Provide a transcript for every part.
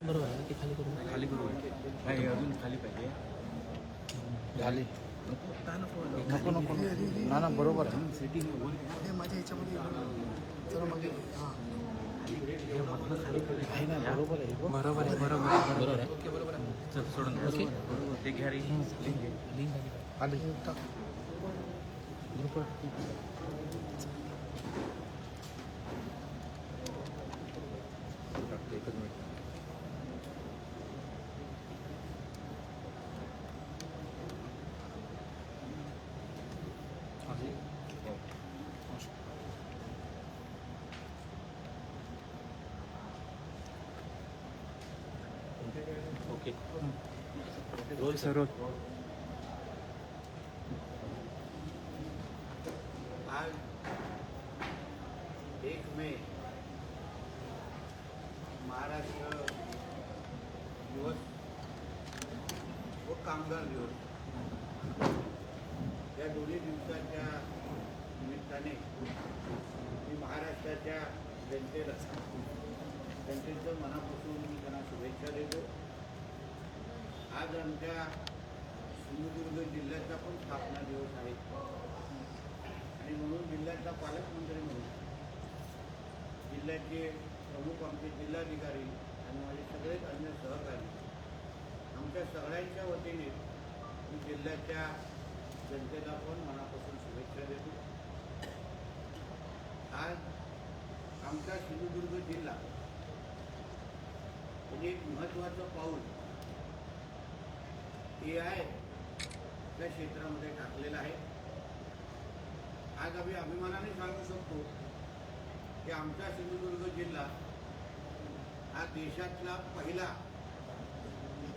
बरोबर आहे ते खाली करून खाली करू। नाही अजून खाली पाहिजे. झाली नको नको ना ना बरोबर आहे. सेटिंग माझ्या ह्याच्यामध्ये जरा मागे आहे ना बरोबर आहे. बरोबर आहे बरोबर आहे. बरोबर आहे. ओके बरोबर आहे. चल सोडून ओके. ते घ्या रे. लिंक घे. लिंक आली. का? ओके. रोल सर रोल आज एक मे महाराष्ट्र दिवस व कामगार दिवस. या दोन्ही दिवसाच्या निमित्ताने मी महाराष्ट्राच्या जनतेला जनतेचं मनापासून मी त्यांना शुभेच्छा देतो आज आमच्या सिंधुदुर्ग जिल्ह्याचा पण स्थापना दिवस आहे. आणि म्हणून जिल्ह्याचा पालकमंत्री म्हणून जिल्ह्याचे प्रमुख आमचे जिल्हाधिकारी आणि माझे सगळेच अन्य सहकारी आमच्या सगळ्यांच्या वतीने मी जिल्ह्याच्या जनतेला पण मनापासून शुभेच्छा देतो. आज आमचा सिंधुदुर्ग जिल्हा म्हणजे एक महत्त्वाचं पाऊल ए आय त्या क्षेत्रामध्ये टाकलेलं आहे. आज आम्ही अभिमानाने सांगू शकतो की आमचा सिंधुदुर्ग जिल्हा हा देशातला पहिला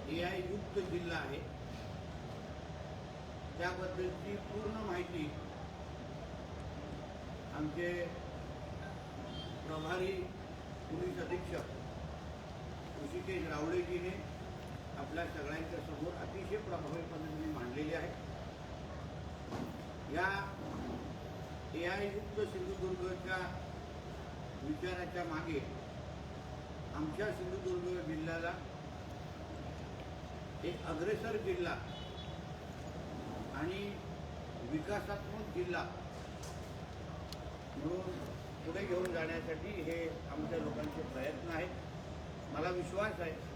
ए आय युक्त जिल्हा आहे. त्याबद्दलची पूर्ण माहिती आमचे प्रभारी पोलीस अधीक्षक ऋषिकेश रावळेजीने आपल्या सगळ्यांच्या समोर अतिशय प्रभावी पद्धतीने मांडलेली आहे. या ए आय युक्त सिंधुदुर्गच्या विचाराच्या मागे आमच्या सिंधुदुर्ग जिल्ह्याला एक अग्रेसर जिल्हा आणि विकासात्मक जिल्हा म्हणून पुढे घेऊन जाण्यासाठी हे आमच्या लोकांचे प्रयत्न आहेत. मला विश्वास आहे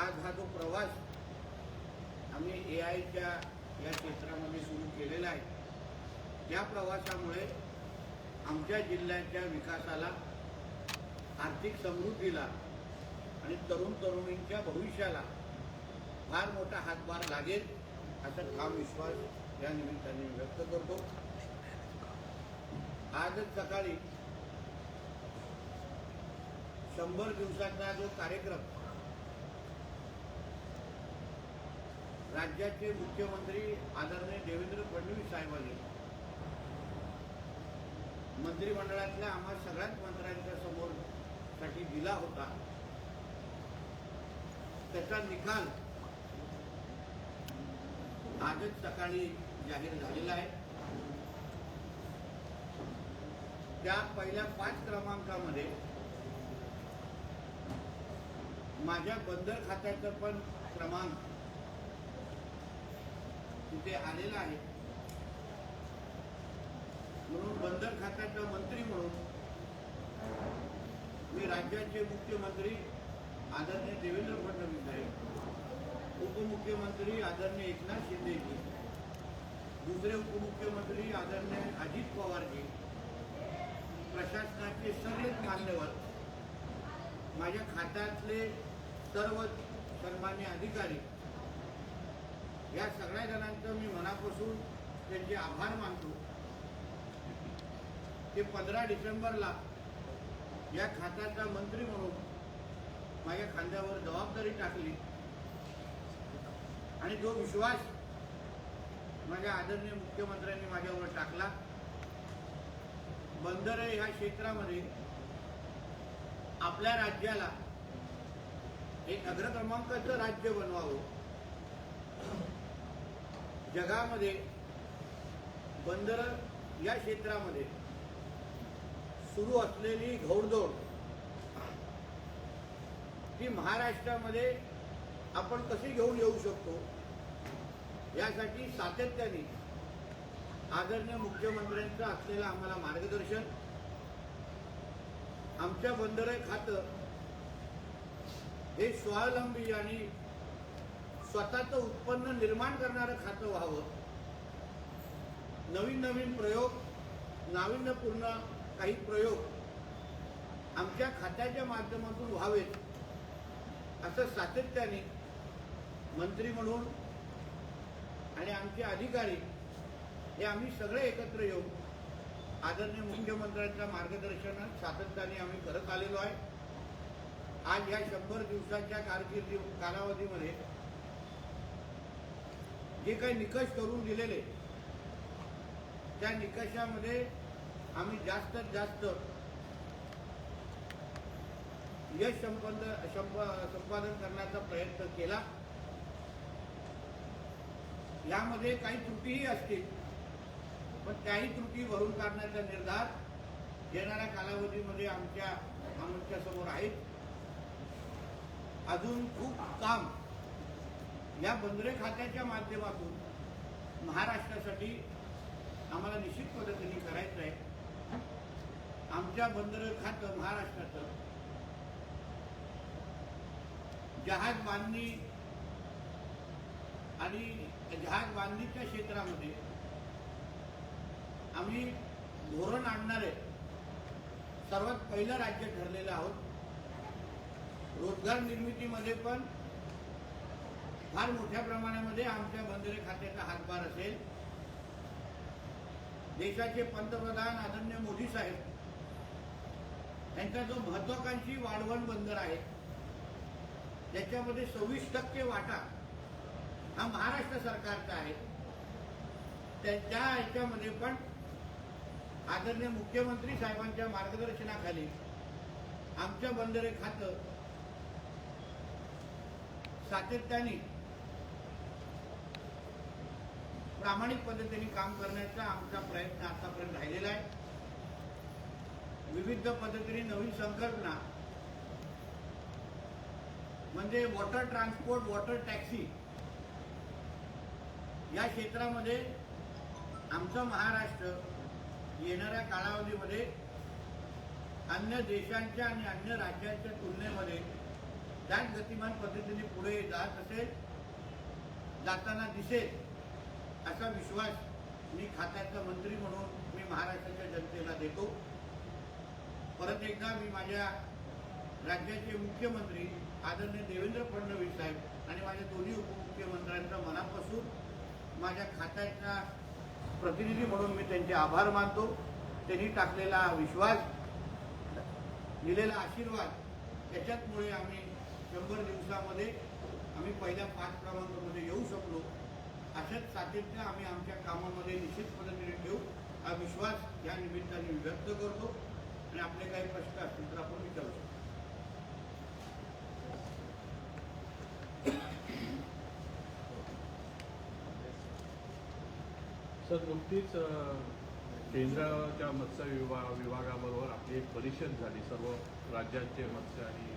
आज हा जो प्रवास आम्ही ए आयच्या या क्षेत्रामध्ये सुरू केलेला आहे त्या प्रवासामुळे आमच्या जिल्ह्याच्या विकासाला आर्थिक समृद्धीला आणि तरुण तरुणींच्या भविष्याला फार मोठा हातभार लागेल असा ठाम विश्वास या निमित्ताने व्यक्त करतो. आजच सकाळी शंभर दिवसाचा जो कार्यक्रम राज्याचे मुख्यमंत्री आदरणीय देवेंद्र फडणवीस साहेबांनी. मंत्रिमंडळातल्या आम्हा सगळ्याच मंत्र्यांच्या समोर साठी दिला होता. त्याचा निकाल आजच सकाळी जाहीर झालेला आहे. त्या पहिल्या पाच क्रमांकामध्ये माझ्या बंदर खात्याचं पण क्रमांक तिथे आलेला आहे. म्हणून बंदर खात्याचा मंत्री म्हणून मी राज्याचे मुख्यमंत्री आदरणीय देवेंद्र फडणवीस साहेब उपमुख्यमंत्री आदरणीय एकनाथ शिंदेजी दुसरे उपमुख्यमंत्री आदरणीय अजित पवारजी प्रशासनाचे सगळेच मान्यवर माझ्या खात्यातले सर्व सन्मान्य अधिकारी या सगळ्या जणांचं मी मनापासून त्यांचे आभार मानतो. ते पंधरा डिसेंबरला या खात्याचा मंत्री म्हणून माझ्या खांद्यावर जबाबदारी टाकली. आणि जो विश्वास माझ्या आदरणीय मुख्यमंत्र्यांनी माझ्यावर टाकला बंदरे ह्या क्षेत्रामध्ये आपल्या राज्याला एक अग्रक्रमांकाचं राज्य बनवावं. जगामध्ये बंदर या क्षेत्रामध्ये सुरू असलेली घौडदौड ती महाराष्ट्रामध्ये आपण कशी घेऊन येऊ शकतो यासाठी सातत्याने आदरणीय मुख्यमंत्र्यांचं असलेलं आम्हाला मार्गदर्शन आमच्या बंदरे खातं हे स्वावलंबी आणि स्वतःचं उत्पन्न निर्माण करणारं खातं व्हावं. नवीन नवीन प्रयोग नाविन्यपूर्ण काही प्रयोग आमच्या खात्याच्या माध्यमातून व्हावेत असं सातत्याने मंत्री म्हणून आणि आमचे अधिकारी हे आम्ही सगळे एकत्र येऊन आदरणीय मुख्यमंत्र्यांच्या मार्गदर्शनात सातत्याने आम्ही करत आलेलो आहे. आज या शंभर दिवसाच्या कारकिर्दी कालावधीमध्ये जे काही निकष करून दिलेले त्या निकषामध्ये आम्ही जास्तीत जास्त यश संपन्न संपादन करण्याचा प्रयत्न केला. यामध्ये काही त्रुटीही असतील पण त्याही त्रुटी भरून काढण्याचा निर्धार येणाऱ्या कालावधीमध्ये आमच्या आमच्यासमोर आहेत. अजून खूप काम या बंदरे खात्याच्या माध्यमातून महाराष्ट्रासाठी आम्हाला निश्चित पद्धतीने करायचं आहे. आमच्या बंदर खातं महाराष्ट्राचं जहाज बांधणी आणि जहाज बांधणीच्या क्षेत्रामध्ये आम्ही धोरण आणणारे सर्वात पहिलं राज्य ठरलेलं आहोत. रोजगार निर्मितीमध्ये पण फार मोठ्या प्रमाणामध्ये आमच्या बंदरे खात्याचा हातभार असेल. देशाचे पंतप्रधान आदरणीय मोदी साहेब त्यांचा जो महत्वाकांक्षी वाढवण बंदर आहे त्याच्यामध्ये सव्वीस टक्के वाटा हा महाराष्ट्र सरकारचा आहे. त्या ह्याच्यामध्ये पण आदरणीय मुख्यमंत्री साहेबांच्या मार्गदर्शनाखाली आमच्या बंदरे खातं सातत्याने प्रामाणिक पद्धतीने काम करण्याचा आमचा प्रयत्न आतापर्यंत राहिलेला आहे. विविध पद्धतीने नवीन संकल्पना. म्हणजे वॉटर ट्रान्सपोर्ट वॉटर टॅक्सी या क्षेत्रामध्ये आमचं महाराष्ट्र येणाऱ्या कालावधीमध्ये अन्य देशांच्या आणि अन्य राज्यांच्या तुलनेमध्ये त्याच गतिमान पद्धतीने पुढे जात असेल जाताना दिसेल. असा विश्वास मी खात्याचा मंत्री म्हणून मी महाराष्ट्राच्या जनतेला देतो. परत एकदा मी माझ्या राज्याचे मुख्यमंत्री आदरणीय देवेंद्र फडणवीस साहेब आणि माझ्या दोन्ही उपमुख्यमंत्र्यांचा मनापासून माझ्या खात्याचा प्रतिनिधी म्हणून मी त्यांचे आभार मानतो. त्यांनी टाकलेला विश्वास दिलेला आशीर्वाद त्याच्याचमुळे आम्ही शंभर दिवसामध्ये आम्ही पहिल्या पाच क्रमांकामध्ये येऊ शकलो. अशाच सातत्य आम्ही आमच्या कामामध्ये निश्चित पद्धतीने ठेवू हा विश्वास या निमित्ताने व्यक्त करतो आणि आपले काही प्रश्न असतील तर आपण विचारू शकतो. सर नुकतीच केंद्राच्या मत्स्य विभाग विभागाबरोबर आपली एक परिषद झाली. सर्व राज्यांचे मत्स्य आणि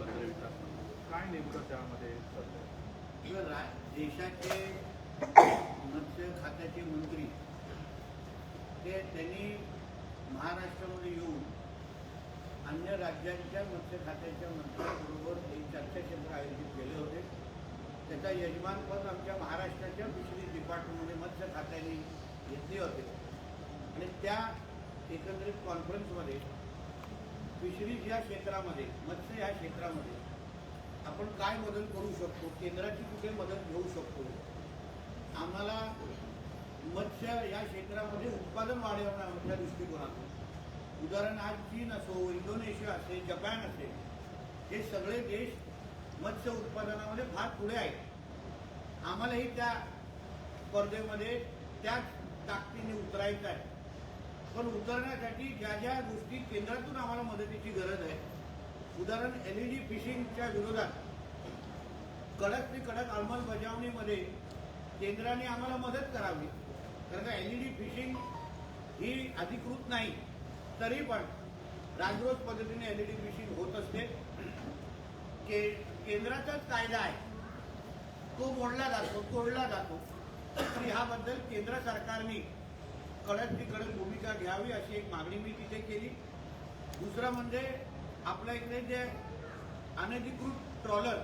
बंदरे विकास. काय नेमकं त्यामध्ये रा देशाचे मत्स्य खात्याचे मंत्री ते त्यांनी महाराष्ट्रामध्ये येऊन अन्य राज्यांच्या मत्स्य खात्याच्या मंत्र्यांबरोबर एक चर्चाक्षेत्र आयोजित केले होते. त्याचा यजमानपद आमच्या महाराष्ट्राच्या फिशरीज डिपार्टमेंटमध्ये मत्स्य खात्याने घेतले होते. आणि त्या एकंदरीत कॉन्फरन्समध्ये फिशरीज या क्षेत्रामध्ये मत्स्य या क्षेत्रामध्ये आपण काय मदत करू शकतो? केंद्राची कुठे मदत घेऊ शकतो? आम्हाला मत्स्य या क्षेत्रामध्ये उत्पादन वाढवण्याच्या दृष्टिकोनातून. उदाहरण आज चीन असो इंडोनेशिया असेल जपान असेल हे सगळे देश मत्स्य उत्पादनामध्ये फार पुढे आहेत. आम्हालाही त्या स्पर्धेमध्ये त्याच ताकदीने उतरायचं आहे. पण उतरण्यासाठी ज्या ज्या गोष्टी केंद्रातून आम्हाला मदतीची गरज आहे उदाहरण एल ई डी फिशिंगच्या विरोधात कडक ते कडक अंमलबजावणीमध्ये केंद्राने आम्हाला मदत करावी. कारण का एल ई डी फिशिंग ही अधिकृत नाही. तरी पण राजरोज पद्धतीने एल ई डी फिशिंग होत असते. के केंद्राचाच कायदा आहे. तो मोडला जातो तोडला जातो. तर ह्याबद्दल केंद्र सरकारने कडक ती कडक भूमिका घ्यावी अशी एक मागणी मी तिथे केली. दुसरं म्हणजे आपल्या इकडे जे अनधिकृत ट्रॉलर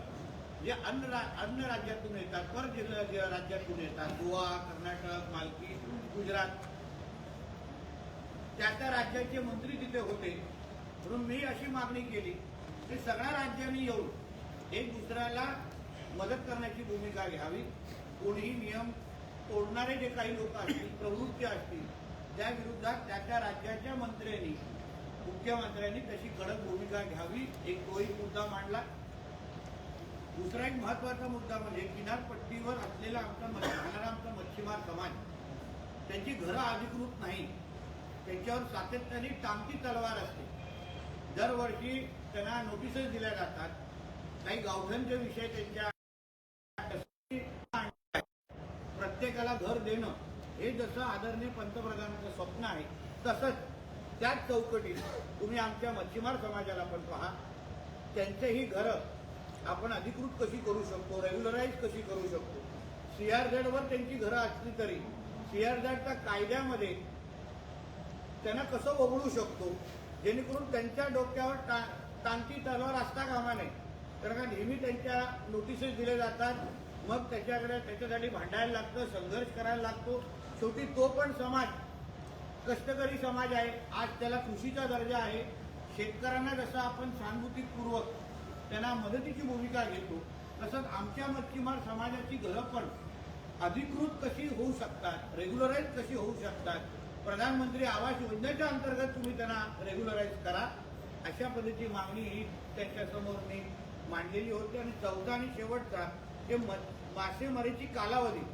जे अन्य रा अन्य राज्यातून येतात पर जिल्हा राज्यातून येतात गोवा कर्नाटक मालकी गुजरात. त्या त्या राज्याचे मंत्री तिथे होते म्हणून मी अशी मागणी केली की सगळ्या राज्यांनी येऊन एक दुसऱ्याला मदत करण्याची भूमिका घ्यावी. कोणीही नियम तोडणारे जे काही लोक असतील प्रवृत्ती असतील त्या विरोधात त्या त्या राज्याच्या मंत्र्यांनी मुख्यमंत्र्यांनी तशी कडक भूमिका घ्यावी. एक तोही मुद्दा मांडला. दुसरा एक महत्त्वाचा मुद्दा म्हणजे किनारपट्टीवर असलेला आमचा राहणारा आमचा मच्छीमार समाज त्यांची घरं अधिकृत नाही. त्यांच्यावर सातत्याने टांगती तलवार असते. दरवर्षी त्यांना नोटीसेस दिल्या जातात. काही गावठ्यांचे विषय त्यांच्या प्रत्येकाला घर देणं हे जसं आदरणीय पंतप्रधानांचं स्वप्न आहे तसंच त्याच चौकटीत तुम्ही आमच्या मच्छीमार समाजाला पण पहा. त्यांचेही घरं आपण अधिकृत कशी करू शकतो? रेग्युलराईज कशी करू शकतो? सीआरझेडवर त्यांची घरं असली तरी सीआरझेडच्या कायद्यामध्ये त्यांना कसं वगळू शकतो? जेणेकरून त्यांच्या डोक्यावर टा टांगती तलवार असता कामा नये. कारण का नेहमी त्यांच्या नोटिसेस दिले जातात. मग त्याच्याकडे त्याच्यासाठी भांडायला लागतं संघर्ष करायला लागतो. शेवटी तो पण समाज कष्टकरी समाज आहे. आज त्याला कृषीचा दर्जा आहे. शेतकऱ्यांना जसं आपण सहानुभूतीपूर्वक त्यांना मदतीची भूमिका घेतो. तसंच आमच्या मच्छीमार समाजाची घरं पण अधिकृत कशी होऊ शकतात रेग्युलराईज कशी होऊ शकतात प्रधानमंत्री आवास योजनेच्या अंतर्गत तुम्ही त्यांना रेग्युलराईज करा अशा पद्धतीची मागणी ही त्यांच्यासमोर मी मांडलेली होती. आणि चौथा आणि शेवटचा हे म- मासेमारीची कालावधी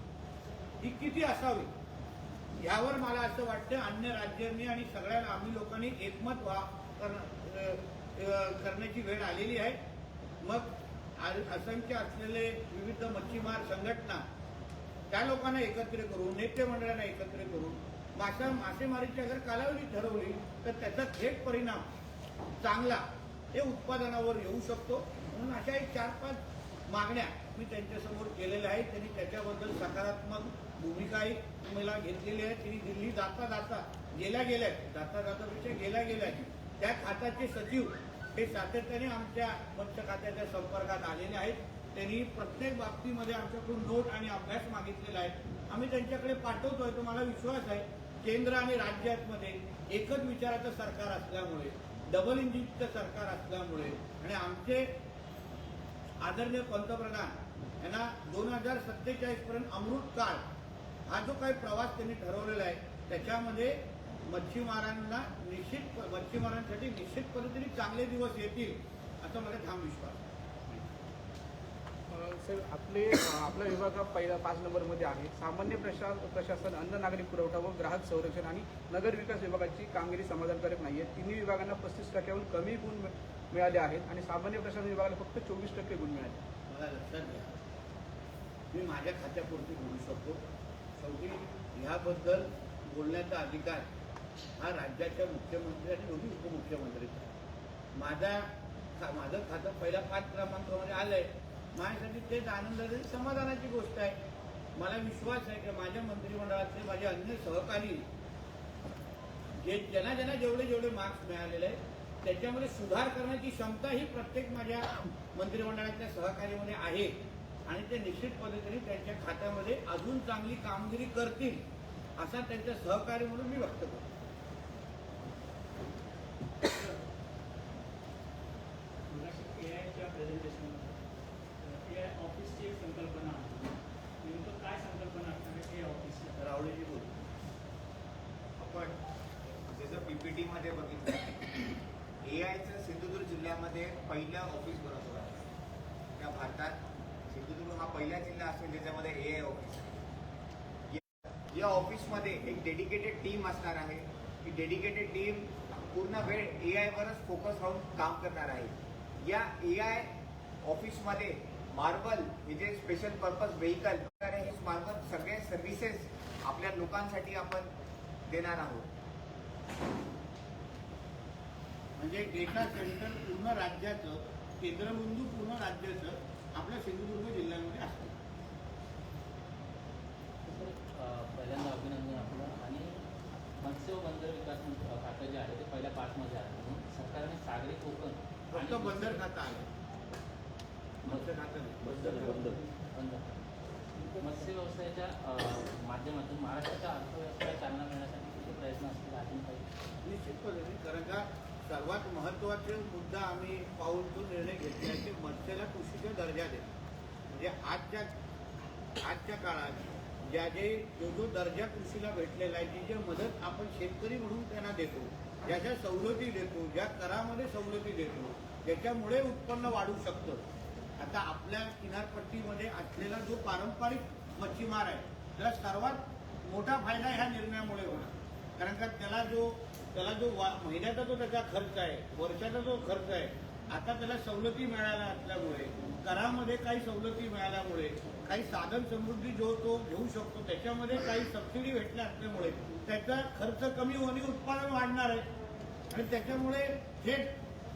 ही किती असावी यावर मला असं वाटतं अन्य राज्यांनी आणि सगळ्या आम्ही लोकांनी एकमत व्हा करण्याची वेळ आलेली आहे. मग आ- असंख्य असलेले विविध मच्छीमार संघटना त्या लोकांना एकत्र करून नेते मंडळांना एकत्र करून मासा मासेमारीची अगर कालावधी ठरवली तर त्याचा थेट परिणाम चांगला हे उत्पादनावर येऊ शकतो. म्हणून अशा एक चार पाच मागण्या मी त्यांच्यासमोर केलेल्या आहेत. त्यांनी त्याच्याबद्दल सकारात्मक भूमिकाही मला घेतलेली आहे. त्यांनी दिल्ली जाता जाता गेल्या गेल्या जाता जातापेक्षा गेल्या गेल्या त्या खात्याचे सचिव हे सातत्याने आमच्या मत्स्य खात्याच्या संपर्कात आलेले आहेत. त्यांनी प्रत्येक बाबतीमध्ये आमच्याकडून नोट आणि अभ्यास मागितलेला आहे. आम्ही त्यांच्याकडे पाठवतोय तो मला विश्वास आहे. केंद्र आणि राज्यातमध्ये एकच विचाराचं सरकार असल्यामुळे डबल इंजिनचं सरकार असल्यामुळे आणि आमचे आदरणीय पंतप्रधान यांना दोन हजार सत्तेचाळीस पर्यंत अमृत काळ हा जो काही प्रवास त्यांनी ठरवलेला आहे त्याच्यामध्ये मच्छीमारांना निश्चित मच्छीमारांसाठी निश्चित पद्धतीने चांगले दिवस येतील असा मला ठाम विश्वास आहे. सर आपले आपला विभाग हा पहिला पाच नंबरमध्ये आहे. सामान्य प्रशा प्रशासन अन्न नागरी पुरवठा व ग्राहक संरक्षण आणि नगर विकास विभागाची कामगिरी समाधानकारक नाही आहे. तिन्ही विभागांना पस्तीस टक्क्याहून कमी गुण मिळ- मिळाले आहेत आणि सामान्य प्रशासन विभागाला फक्त चोवीस टक्के गुण मिळाले मला लक्षात घ्या. मी माझ्या खात्यापुरती बोलू शकतो. शेवटी ह्याबद्दल बोलण्याचा अधिकार हा राज्याच्या मुख्यमंत्री आणि दोन्ही उपमुख्यमंत्रीचा आहे. माझा माझं खातं पहिल्या पाच क्रमांकामध्ये आलंय. माझ्यासाठी तेच आनंदाची समाधानाची गोष्ट आहे. मला विश्वास आहे की माझ्या मंत्रिमंडळातले माझे अन्य सहकारी जे ज्यांना ज्यांना जेवढे जेवढे मार्क्स मिळालेले आहेत त्याच्यामध्ये सुधार करण्याची क्षमता ही प्रत्येक माझ्या मंत्रिमंडळातल्या सहकार्यामध्ये आहे. आणि ते निश्चित पद्धतीने त्यांच्या खात्यामध्ये अजून चांगली कामगिरी करतील असा त्यांच्या सहकार्य म्हणून मी व्यक्त करतो एआयच्या प्रेझेंटेशनमध्ये ए आय ऑफिसची एक संकल्पना आहे. नेमकं काय संकल्पना असणार आहे ए ऑफिसची? रावळेजी बोल आपण जसं पीपीटी मध्ये बघितलं ए आयचं सिंधुदुर्ग जिल्ह्यामध्ये पहिलं ऑफिस बनवतो आहे त्या भारतात सिंधुदुर्ग हा पहिला जिल्हा असेल ज्याच्यामध्ये ए आय ऑफिस आहे. या- या ऑफिसमध्ये एक डेडिकेटेड टीम असणार आहे. ही डेडिकेटेड टीम पूर्ण वेळ ए आयवरच फोकस राहून काम करणार आहे. या ए आय ऑफिसमध्ये मार्बल हे जे स्पेशल पर्पज व्हेकल हे मार्बल सगळे सर्व्हिसेस आपल्या लोकांसाठी आपण देणार आहोत. म्हणजे डेटा सेंटर पूर्ण राज्याचं केंद्रबिंदू पूर्ण राज्याचं आपल्या सिंधुदुर्ग जिल्ह्यामध्ये असतं. पहिल्यांदा अभिनंदन आपलं. मत्स्य व बंदर विकास खातं जे आहे ते पहिल्या पाचमध्ये आहे म्हणून सरकारने सागरी कोकण फक्त बंदर खातं आलं मत्स्य खातं नाही. बंदर मत्स्य व्यवसायाच्या माध्यमातून महाराष्ट्राच्या अर्थव्यवस्थेला चालना मिळण्यासाठी किती प्रयत्न असतील अजून काही? निश्चित पद्धतीने कारण का सर्वात महत्त्वाचे मुद्दा आम्ही पाऊल तो निर्णय घेतला आहे की मत्स्याला कृषीचा दर्जा दे म्हणजे आजच्या आजच्या काळात ज्या जे जो जो दर्जा कृषीला भेटलेला आहे जी जी मदत आपण शेतकरी म्हणून त्यांना देतो. ज्या ज्या सवलती देतो ज्या करामध्ये सवलती देतो ज्याच्यामुळे उत्पन्न वाढू शकतं. आता आपल्या किनारपट्टीमध्ये असलेला जो पारंपरिक मच्छीमार आहे त्याला सर्वात मोठा फायदा ह्या निर्णयामुळे होणार. कारण का त्याला जो त्याला जो वा महिन्याचा जो त्याचा खर्च आहे वर्षाचा जो खर्च आहे आता त्याला सवलती मिळाल्या असल्यामुळे करामध्ये काही सवलती मिळाल्यामुळे काही साधन समृद्धी जो तो घेऊ शकतो त्याच्यामध्ये काही सबसिडी भेटल्या असल्यामुळे त्याचा खर्च कमी होणे उत्पादन वाढणार आहे. आणि त्याच्यामुळे थेट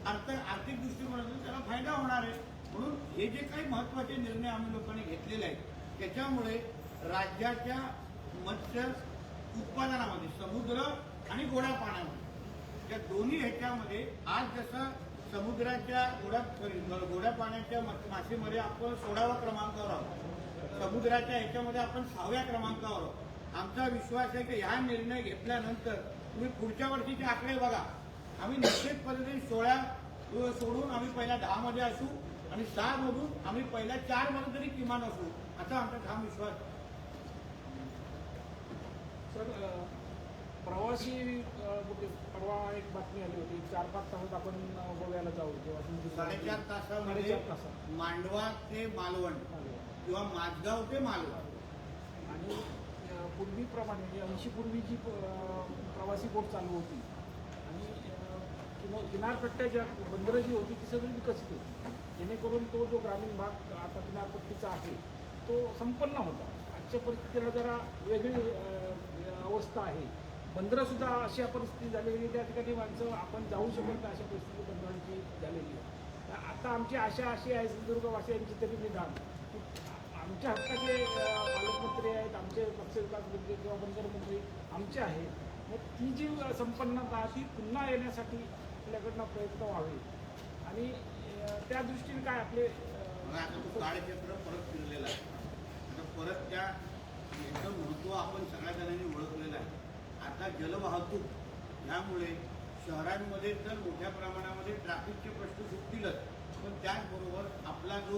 अर्थ आर्थिक दृष्टिकोनातून त्याला फायदा होणार आहे. म्हणून हे जे काही महत्त्वाचे निर्णय आम्ही लोकांनी घेतलेले आहेत त्याच्यामुळे राज्याच्या मत्स्य उत्पादनामध्ये समुद्र आणि गोड्या पाण्यामध्ये या दोन्ही ह्याच्यामध्ये आज जसं समुद्राच्या गोड्या गोड्या पाण्याच्या मासेमध्ये आपण सोळाव्या क्रमांकावर आहोत. समुद्राच्या ह्याच्यामध्ये आपण सहाव्या क्रमांकावर आहोत. आमचा विश्वास आहे की ह्या निर्णय घेतल्यानंतर तुम्ही पुढच्या वर्षीचे आकडे बघा. आम्ही निश्चित पद्धतीने सोळा सोडून आम्ही पहिल्या दहा मध्ये असू आणि सहा मधून आम्ही पहिल्या चारमध्ये तरी किमान असू. असा आमचा ठाम विश्वास आहे. सर प्रवासी म्हणजे परवा एक बातमी आली होती चार पाच तासात आपण गोव्याला जाऊ जेव्हा तुम्ही साडेचार तासामध्ये साडेचार तासात. मांडवा ते मालवण. किंवा माझगाव ते मालवण. आणि अ, पूर्वीप्रमाणे म्हणजे ऐंशी पूर्वी जी अ, प्रवासी बोट चालू होती आणि अ, किना- किनारपट्ट्याच्या बंदरं जी होती ती सगळी विकसित होती. जेणेकरून तो जो ग्रामीण भाग आता किनारपट्टीचा आहे तो संपन्न होता. आजच्या परिस्थितीला जरा वेगळी अ, अवस्था आहे. बंदरं सुद्धा आपण परिस्थिती झालेली आहे. त्या ठिकाणी माणसं आपण जाऊ शकत नाही अशा परिस्थिती बंदरांची झालेली आहे. तर आता आमची आशा अशी आहे सिंधुदुर्गवासियांची तरी निदान. की आमच्या हक्काचे पालकमंत्री आहेत आमचे पक्षविकास मंत्री किंवा बंदर मंत्री आमचे आहे मग ती जी संपन्नता ती पुन्हा येण्यासाठी आपल्याकडनं प्रयत्न व्हावे. आणि त्या दृष्टीने काय आपले मग परत फिरलेलं आहे. आता परत त्या याचं महत्त्व आपण सगळ्या जणांनी ओळखलेलं आहे. आता जलवाहतूक ह्यामुळे शहरांमध्ये तर मोठ्या प्रमाणामध्ये ट्रॅफिकचे प्रश्न सुटतीलच. पण त्याचबरोबर आपला जो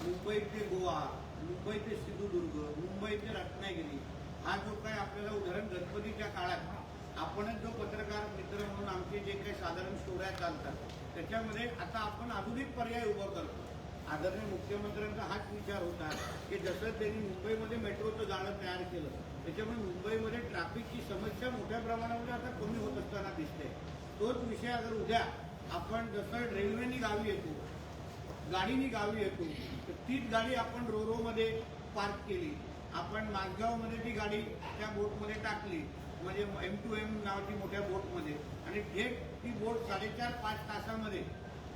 मुंबई ते गोवा मुंबई ते सिंधुदुर्ग मुंबई ते रत्नागिरी हा जो काही आपल्याला उदाहरण गणपतीच्या काळात आपणच जो पत्रकार मित्र म्हणून आमचे जे काही साधारण स्टोऱ्या चालतात त्याच्यामध्ये आता आपण आधुनिक पर्याय उभा करतो. आदरणीय मुख्यमंत्र्यांचा हाच विचार होता की जसं त्यांनी मुंबईमध्ये मेट्रोचं जाणं तयार केलं त्याच्यामुळे मुंबईमध्ये ट्रॅफिकची समस्या मोठ्या प्रमाणामध्ये आता कमी होत असताना दिसते. तोच विषय अगर उद्या आपण जसं रेल्वेनी गावी येतो गाडीनी गावी येतो तर तीच गाडी आपण रोरोमध्ये पार्क केली आपण माझगावमध्ये ती गाडी त्या बोटमध्ये टाकली म्हणजे एम टू एम नावाची मोठ्या बोटमध्ये. आणि थेट ती बोट साडेचार पाच तासामध्ये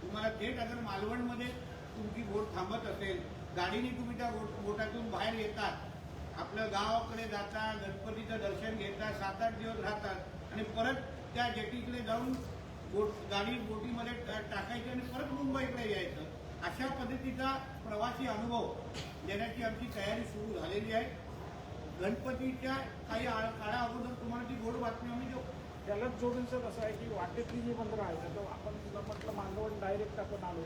तुम्हाला थेट अगर मालवणमध्ये तुमची बोट थांबत असेल गाडीने तुम्ही त्या बोट बोटातून बाहेर येतात आपलं गावाकडे जाता गणपतीचं दर्शन घेता सात आठ दिवस राहतात आणि परत त्या जेटीकडे जाऊन बोट गाडी बोटीमध्ये टाकायची आणि परत मुंबईकडे यायचं. अशा पद्धतीचा प्रवासी अनुभव देण्याची आमची तयारी सुरू झालेली आहे. गणपतीच्या काही काळा अगोदर तुम्हाला ती गोड बातमी आम्ही देऊ. त्यालाच जोडून सर असं आहे की वाटेतली जी बंदरं आहेत आता आपण डायरेक्ट आपण आलो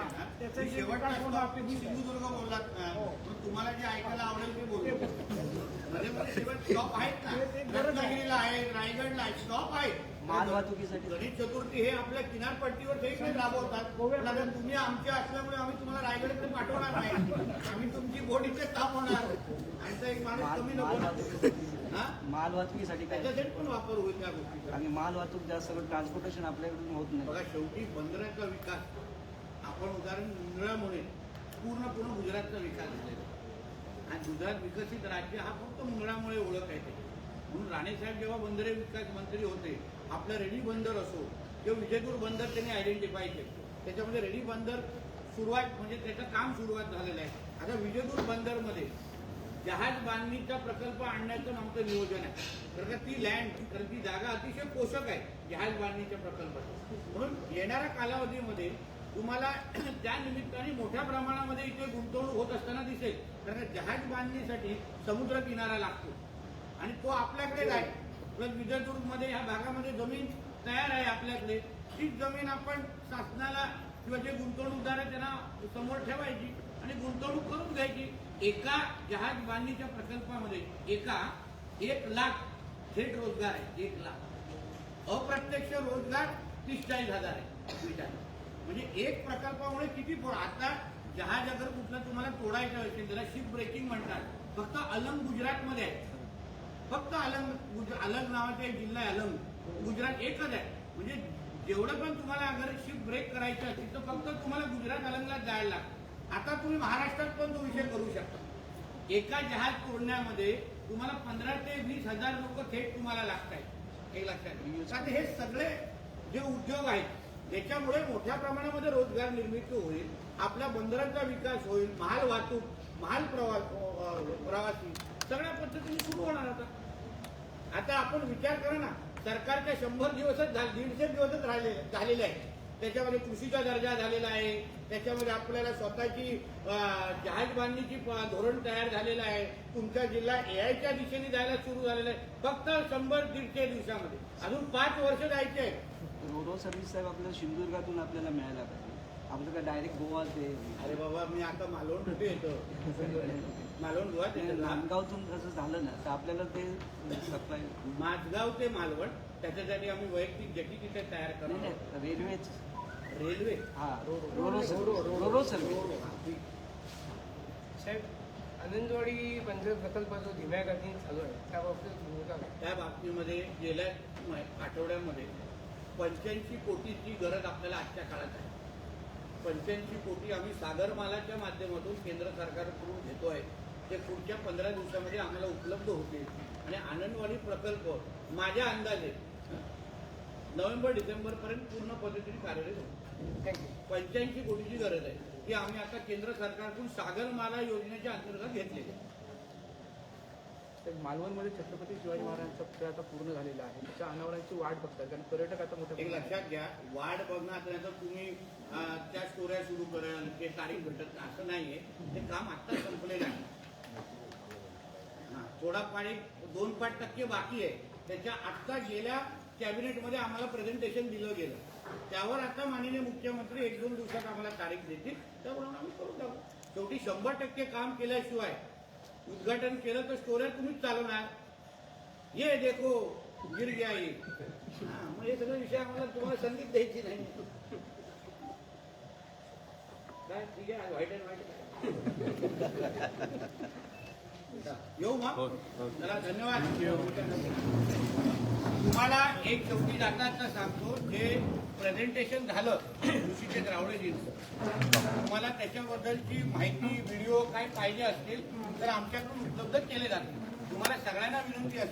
आहे त्याचा आहे. सिंधुदुर्ग बोललात ना हो. तुम्हाला जे ऐकायला आवडेल ते बोलू मध्ये मध्ये शेवट स्टॉप आहेत ना ते- ते गरज आहे. रत्नागिरीला आहेत रायगडला आहेत स्टॉप आहेत. माल वाहतुकीसाठी गणेश चतुर्थी हे आपल्या किनारपट्टीवर देखील राबवतात. तुम्ही आमचे असल्यामुळे आम्ही तुम्हाला रायगडकडे पाठवणार नाही. आम्ही तुमची बोट इथे होणार आमचा एक माणूस कमी नको. माल वाहतुकीसाठी काय? त्याच्यासाठी पण वापर होईल त्या गोष्टीचा. आणि माल वाहतूक जास्त सगळं ट्रान्सपोर्टेशन आपल्याकडून होत नाही. बघा शेवटी बंदराचा विकास. आपण उदाहरण मुंद्रामुळे पूर्ण पूर्ण गुजरातचा विकास झालेला. आणि गुजरात विकसित राज्य हा फक्त मुंद्रामुळे ओळख आहे ते. म्हणून राणेसाहेब जेव्हा बंदरे विकास मंत्री होते आपलं रेडी बंदर असो किंवा विजयपूर बंदर त्यांनी आयडेंटिफाय केलं. त्याच्यामध्ये रेडी बंदर सुरुवात म्हणजे त्याचं काम सुरुवात झालेलं आहे. आता विजयदुर्ग बंदरमध्ये जहाज बांधणीचा प्रकल्प आणण्याचं आमचं नियोजन आहे. कारण ती लँड कारण ती जागा अतिशय पोषक आहे जहाज बांधणीच्या प्रकल्पाची. म्हणून येणाऱ्या कालावधीमध्ये तुम्हाला त्या निमित्ताने मोठ्या प्रमाणामध्ये इथे गुंतवणूक होत असताना दिसेल. कारण जहाज बांधणीसाठी समुद्र किनारा लागतो. आणि तो आपल्याकडे जाईल. प्लस विजयदुर्गमध्ये ह्या भागामध्ये जमीन तयार आहे आपल्याकडे. तीच जमीन आपण शासनाला किंवा जे गुंतवणूकदार आहे त्यांना समोर ठेवायची आणि गुंतवणूक करून घ्यायची. एका जहाज बांधणीच्या प्रकल्पामध्ये एका एक लाख थेट रोजगार आहे एक लाख. अप्रत्यक्ष रोजगार तीस चाळीस हजार आहे विचार म्हणजे एक प्रकल्पामुळे किती आता जहाज अगर कुठलं तुम्हाला तोडायचं असेल त्याला शिप ब्रेकिंग म्हणतात. फक्त अलंग गुजरातमध्ये आहे. फक्त अलंग अलंग नावाचा एक जिल्हा आहे अलंग. गुजरात एकच आहे. म्हणजे जेवढं पण तुम्हाला अगर शिप ब्रेक करायचं असेल तर फक्त तुम्हाला गुजरात अलंगला जायला लागतं. आता तुम्ही महाराष्ट्रात पण तो विषय करू शकता. एका जहाज तोडण्यामध्ये तुम्हाला पंधरा ते वीस हजार लोक थेट तुम्हाला लागत आहेत हे लक्षात. आता हे सगळे जे उद्योग आहेत त्याच्यामुळे मोठ्या प्रमाणामध्ये रोजगार निर्मिती होईल आपल्या बंदरांचा विकास होईल महाल वाहतूक महाल प्रवास प्रवासी सगळ्या पद्धतीने सुरू होणार आता. आता आपण विचार करा ना सरकारच्या शंभर दिवसच झाले दीडशे दिवसच राहिले झालेले आहे त्याच्यामध्ये कृषीचा दर्जा झालेला आहे. त्याच्यामध्ये आपल्याला स्वतःची जहाज बांधणीची धोरण तयार झालेलं आहे. तुमचा जिल्हा एआयच्या दिशेने जायला सुरू झालेला आहे. फक्त शंभर दीडशे दिवसामध्ये. अजून पाच वर्ष जायचे आहे रोरो सर्व्हिस साहेब आपल्याला सिंधुदुर्गातून आपल्याला मिळायला पाहिजे आपलं काय डायरेक्ट गोवा ते अरे बाबा मी आता मालवण कुठे येतो. मालवण गोवा ते नांदगावतून कसं झालं ना तर आपल्याला ते सप्लाय माझगाव ते मालवण. त्याच्यासाठी आम्ही वैयक्तिक जेटी तिथे तयार करणार रेल्वेच रेल्वे. हा रोरो सर्व्हिस साहेब आनंदवाडी बंदर प्रकल्प जो धीम्या गतीने चालू आहे. त्या बाबतीत भूमिका त्या बाबतीमध्ये गेल्या आठवड्यामध्ये पंच्याऐंशी कोटीची गरज आपल्याला आजच्या काळात आहे. पंच्याऐंशी कोटी आम्ही सागरमालाच्या माध्यमातून केंद्र सरकारकडून घेतो आहे ते पुढच्या पंधरा दिवसामध्ये आम्हाला उपलब्ध होतील. आणि आनंदवाडी प्रकल्प माझ्या अंदाजे नोव्हेंबर डिसेंबरपर्यंत पूर्ण पद्धतीने कार्यरत थँक्यू पंच्याऐंशी कोटीची गरज आहे. ती आम्ही आता केंद्र सरकारकडून सागरमाला योजनेच्या अंतर्गत घेतलेली आहे तर मालवणमध्ये छत्रपती शिवाजी महाराजांचा पुतळा आता पूर्ण झालेला आहे. त्याच्या अनावरांची वाट बघतात कारण पर्यटक आता मोठ्या एक लक्षात घ्या वाढ बघणार तर तुम्ही त्या स्टोऱ्या सुरू कराल ते तारीख भेटत असं नाहीये. ते काम आत्ता संपलेलं आहे. हा थोडा पाणी दोन पाच टक्के बाकी आहे. त्याच्या आत्ता गेल्या कॅबिनेटमध्ये आम्हाला प्रेझेंटेशन दिलं गेलं. त्यावर आता माननीय मुख्यमंत्री एक दोन दिवसात आम्हाला तारीख देतील. त्याप्रमाणे आम्ही करून टाकू. शेवटी शंभर टक्के काम केल्याशिवाय उद्घाटन केलं तर स्टोऱ्या तुम्हीच चालवणार? ये देखो गिर गया ये. हा, मग हे सगळे विषय आम्हाला तुम्हाला संगीत द्यायची नाही. काय ठीक आहे व्हाईट अँड व्हाईट येऊ मग. चला धन्यवाद. तुम्हाला एक शेवटी जाताना सांगतो जे प्रेझेंटेशन झालं ऋषीचे रावळेजींचं तुम्हाला त्याच्याबद्दलची माहिती व्हिडिओ काय पाहिजे असतील तर आमच्याकडून उपलब्ध केले जातील. तुम्हाला सगळ्यांना विनंती असते.